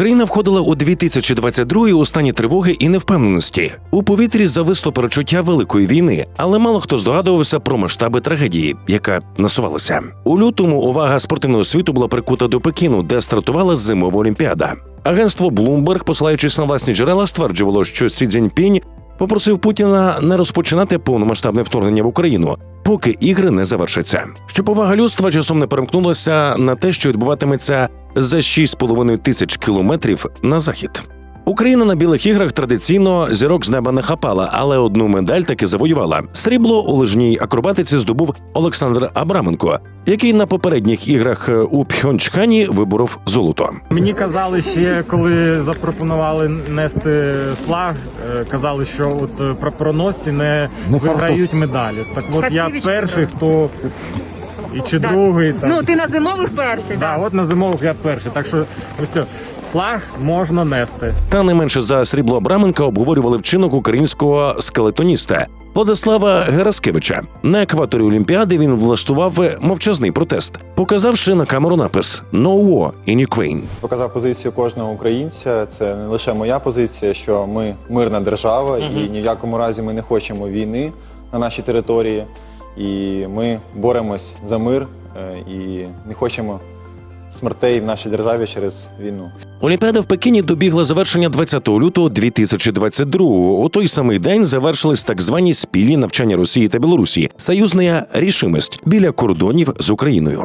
Країна входила у 2022 у стані тривоги і невпевненості. У повітрі зависло перечуття великої війни, але мало хто здогадувався про масштаби трагедії, яка насувалася. У лютому увага спортивного світу була прикута до Пекіну, де стартувала зимова олімпіада. Агентство Bloomberg, посилаючись на власні джерела, стверджувало, що Сі Цзіньпінь попросив Путіна не розпочинати повномасштабне вторгнення в Україну, поки ігри не завершаться. Щоб увага людства часом не перемкнулася на те, що відбуватиметься за 6,5 тисяч кілометрів на захід. Україна на білих іграх традиційно зірок з неба не хапала, але одну медаль таки завоювала. Срібло у лижній акробатиці здобув Олександр Абраменко, який на попередніх іграх у Пхьончхані виборов золото. Мені казали ще, коли запропонували нести флаг, е, казали, що от е, прапороносці не виграють медалі. Так от я перший, хто і чи Да. другий. Так. Ну, ти на зимових перший, да, да. от на зимових я перший. Так що ось флаг можна нести. Та не менше за срібло Абраменка обговорювали вчинок українського скелетоніста Владислава Гераскевича. На екваторі Олімпіади він влаштував мовчазний протест, показавши на камеру напис «No war in Ukraine». Показав позицію кожного українця. Це не лише моя позиція, що ми мирна держава, і ні в якому разі ми не хочемо війни на нашій території. І ми боремось за мир е, і не хочемо смертей в нашій державі через війну. Олімпіада в Пекіні добігла завершення 20 лютого 2022 У той самий день завершились так звані спільні навчання Росії та Білорусі, союзна рішимость біля кордонів з Україною.